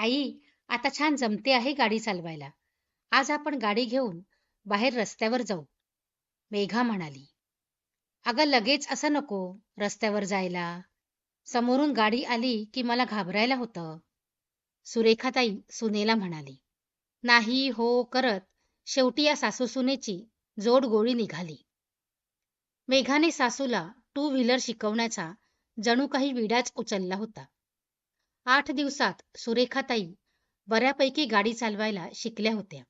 आई आता छान जमते आहे गाडी चालवायला. आज आपण गाडी घेऊन बाहेर रस्त्यावर जाऊ मेघा म्हणाली. अगं लगेच असं नको रस्त्यावर जायला. समोरून गाडी आली की मला घाबरायला होतं. सुरेखाताई सुनेला म्हणाली नाही हो करत. शेवटी या सासूसुनेची जोड गोळी निघाली. मेघाने सासूला टू व्हीलर शिकवण्याचा जणू काही विडाच उचलला होता. आठ दिवसात सुरेखाताई बऱ्यापैकी गाडी चालवायला शिकल्या होत्या.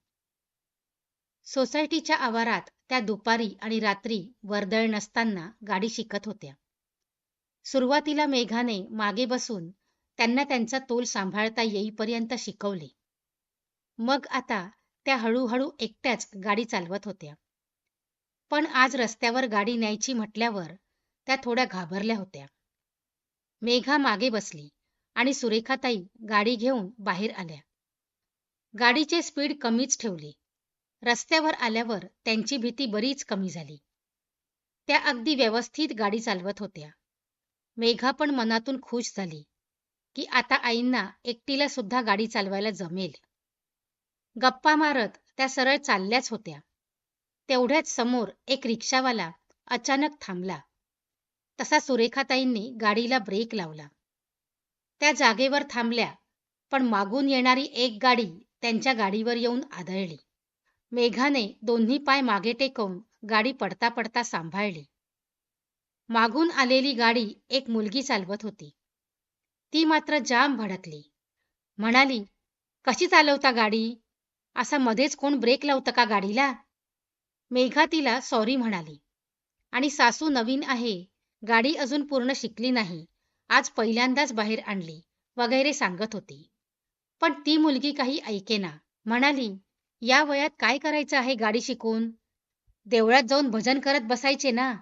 सोसायटीच्या आवारात त्या दुपारी आणि रात्री वर्दळ नसताना गाडी शिकत होत्या. सुरुवातीला मेघाने मागे बसून त्यांना त्यांचा तोल सांभाळता येईपर्यंत शिकवले. मग आता त्या हळूहळू एकट्याच गाडी चालवत होत्या. पण आज रस्त्यावर गाडी न्यायची म्हटल्यावर त्या थोड्या घाबरल्या होत्या. मेघा मागे बसली. आणि सुरेखाताई गाडी घेऊन बाहेर आल्या. गाडीचे स्पीड कमीच ठेवले. रस्त्यावर आल्यावर त्यांची भीती बरीच कमी झाली. त्या अगदी व्यवस्थित गाडी चालवत होत्या. मेघा पण मनातून खुश झाली की आता आईंना एकटीला सुद्धा गाडी चालवायला जमेल. गप्पा मारत त्या सरळ चालल्याच होत्या. तेवढ्याच समोर एक रिक्षावाला अचानक थांबला. तसा सुरेखाताईंनी गाडीला ब्रेक लावला. त्या जागेवर थांबल्या. पण मागून येणारी एक गाडी त्यांच्या गाडीवर येऊन आदळली. मेघाने दोन्ही पाय मागे टेकवून गाडी पडता पडता सांभाळली. मागून आलेली गाडी एक मुलगी चालवत होती. ती मात्र जाम भडकली. म्हणाली कशी चालवता गाडी? असा मध्येच कोण ब्रेक लावतं का गाडीला? मेघा तिला सॉरी म्हणाली. आणि सासू नवीन आहे. गाडी अजून पूर्ण शिकली नाही. आज पहिल्यांदाच बाहेर आणली वगैरे सांगत होती. पण ती मुलगी काही ऐकेना म्हणाली या वयात काय करायचं आहे गाडी शिकून? देवळात जाऊन भजन करत बसायचे ना.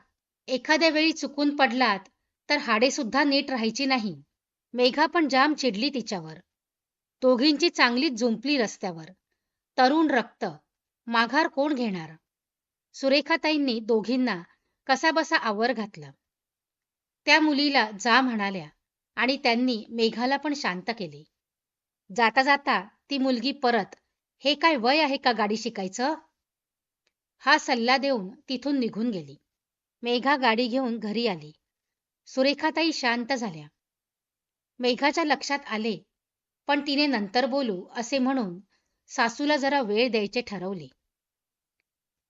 एखाद्या वेळी चुकून पडलात तर हाडे सुद्धा नीट राहायची नाही. मेघा पण जाम चिडली तिच्यावर. दोघींची चांगलीच झुंपली रस्त्यावर. तरुण रक्त. माघार कोण घेणार? सुरेखाताईंनी दोघींना कसाबसा आवर घातला. त्या मुलीला जा म्हणाल्या आणि त्यांनी मेघाला पण शांत केले. जाता जाता ती मुलगी परत हे काय वय आहे का गाडी शिकायचं? हा सल्ला देऊन तिथून निघून गेली. मेघा गाडी घेऊन घरी आली. सुरेखाताई शांत झाल्या. मेघाच्या लक्षात आले पण तिने नंतर बोलू असे म्हणून सासूला जरा वेळ द्यायचे ठरवले.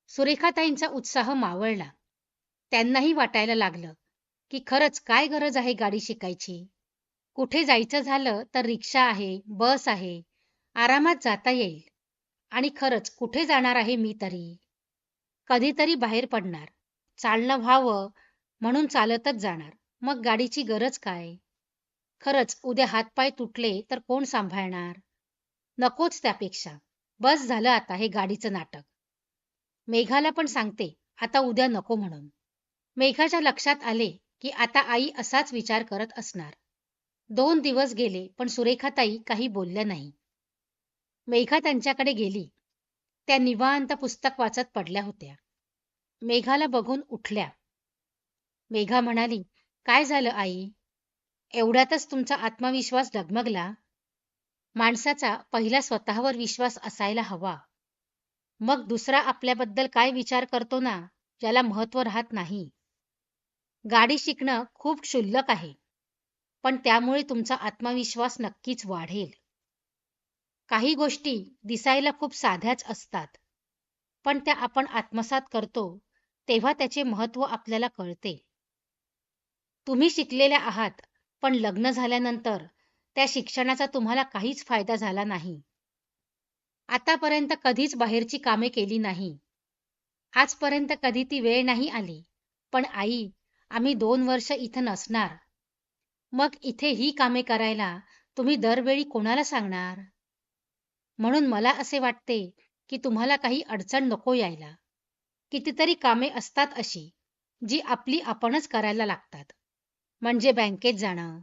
सुरेखाताईंचा उत्साह मावळला. त्यांनाही वाटायला लागलं की खरंच काय गरज आहे गाडी शिकायची? कुठे जायचं झालं तर रिक्षा आहे बस आहे आरामात जाता येईल. आणि खरंच कुठे जाणार आहे मी तरी? कधीतरी बाहेर पडणार. चालणं व्हावं म्हणून चालतच जाणार. मग गाडीची गरज काय? खरंच उद्या हातपाय तुटले तर कोण सांभाळणार? नकोच त्यापेक्षा. बस झालं आता हे गाडीचं नाटक. मेघाला पण सांगते आता उद्या नको म्हणून. मेघाच्या लक्षात आले की आता आई असाच विचार करत असणार. दोन दिवस गेले पण सुरेखाताई काही बोलल्या नाही. मेघा त्यांच्याकडे गेली. त्या निवांत पुस्तक वाचत पडल्या होत्या. मेघाला बघून उठल्या. मेघा म्हणाली काय झालं आई? एवढ्यातच तुमचा आत्मविश्वास डगमगला? माणसाचा पहिला स्वतःवर विश्वास असायला हवा. मग दुसरा आपल्याबद्दल काय विचार करतो ना ज्याला महत्त्व राहत नाही. गाडी शिकणं खूप क्षुल्लक आहे. पण त्यामुळे तुमचा आत्मविश्वास नक्कीच वाढेल. काही गोष्टी दिसायला खूप साध्याच असतात पण त्या आपण आत्मसात करतो तेव्हा त्याचे महत्त्व आपल्याला कळते. तुम्ही शिकलेल्या आहात पण लग्न झाल्यानंतर त्या शिक्षणाचा तुम्हाला काहीच फायदा झाला नाही. आतापर्यंत कधीच बाहेरची कामे केली नाही. आजपर्यंत कधी ती वेळ नाही आली पण आई आम्ही दोन वर्ष इथं नसणार. मग इथे ही कामे करायला तुम्ही दरवेळी कोणाला सांगणार? म्हणून मला असे वाटते की तुम्हाला काही अडचण नको यायला. कितीतरी कामे असतात अशी जी आपली आपणच करायला लागतात. म्हणजे बँकेत जाणं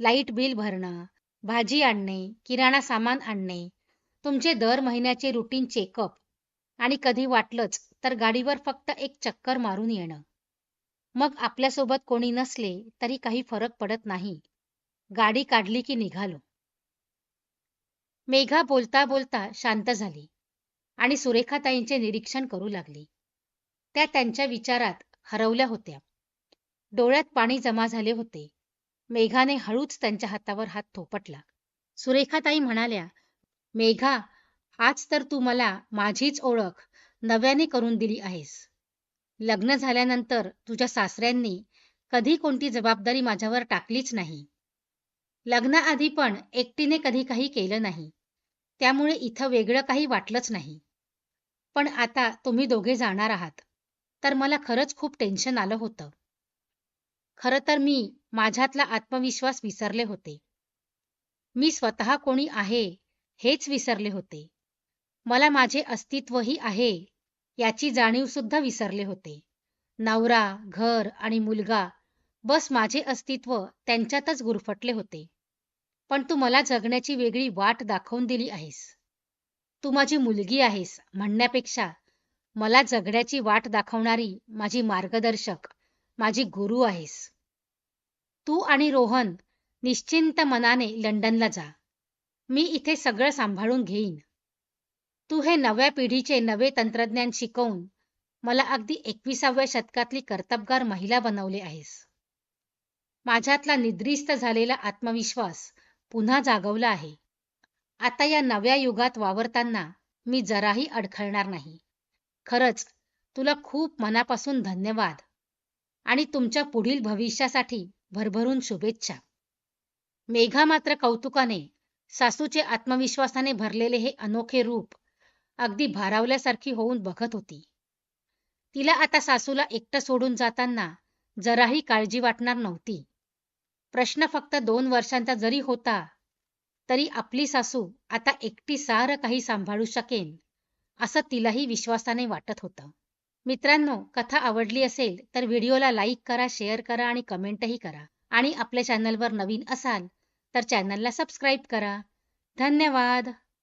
लाइट बिल भरणं भाजी आणणे किराणा सामान आणणे तुमचे दर महिन्याचे रुटीन चेकअप आणि कधी वाटलंच तर गाडीवर फक्त एक चक्कर मारून येणं. मग आपल्यासोबत कोणी नसले तरी काही फरक पडत नाही. गाडी काढली की निघालो. मेघा बोलता बोलता शांत झाली आणि सुरेखाताईंचे निरीक्षण करू लागली. त्या त्यांच्या विचारात हरवल्या होत्या. डोळ्यात पाणी जमा झाले होते. मेघाने हळूच त्यांच्या हातावर हात थोपटला. सुरेखाताई म्हणाल्या मेघा आज तर तू मला माझीच ओळख नव्याने करून दिली आहेस. लग्न झाल्यानंतर तुझ्या सासऱ्यांनी कधी कोणती जबाबदारी माझ्यावर टाकलीच नाही. लग्नाआधी पण एकटीने कधी काही केलं नाही. त्यामुळे इथं वेगळं काही वाटलंच नाही. पण आता तुम्ही दोघे जाणार आहात. तर मला खरंच खूप टेन्शन आलं होतं. खरं तर मी माझ्यातला आत्मविश्वास विसरले होते. मी स्वतः कोणी आहे हेच विसरले होते. मला माझे अस्तित्वही आहे याची जाणीव सुद्धा विसरले होते. नवरा घर आणि मुलगा बस माझे अस्तित्व त्यांच्यातच गुरफटले होते. पण तू मला जगण्याची वेगळी वाट दाखवून दिली आहेस. तू माझी मुलगी आहेस म्हणण्यापेक्षा मला जगण्याची वाट दाखवणारी माझी मार्गदर्शक माझी गुरु आहेस. तू आणि रोहन निश्चिंत मनाने लंडनला जा. मी इथे सगळं सांभाळून घेईन. तू हे नव्या पिढीचे नवे तंत्रज्ञान शिकवून मला अगदी एकविसाव्या शतकातली कर्तबगार महिला बनवले आहेस. माझ्यातला निद्रिस्त झालेला आत्मविश्वास पुन्हा जागवला आहे. आता या नव्या युगात वावरताना मी जराही अडखळणार नाही. खरंच तुला खूप मनापासून धन्यवाद आणि तुमच्या पुढील भविष्यासाठी भरभरून शुभेच्छा. मेघा मात्र कौतुकाने सासूचे आत्मविश्वासाने भरलेले हे अनोखे रूप अगदी भारावल्यासारखी होऊन बघत होती. तिला आता सासूला एकटं सोडून जाताना जराही काळजी वाटणार नव्हती. प्रश्न फक्त दोन वर्षांचा जरी होता तरी आपली सासू आता एकटी सारं काही सांभाळू शकेन असं तिलाही विश्वासाने वाटत होतं. मित्रांनो कथा आवडली असेल तर व्हिडिओला लाईक करा शेअर करा आणि कमेंटही करा. आणि आपल्या चॅनलवर नवीन असाल तर चॅनलला सबस्क्राईब करा. धन्यवाद!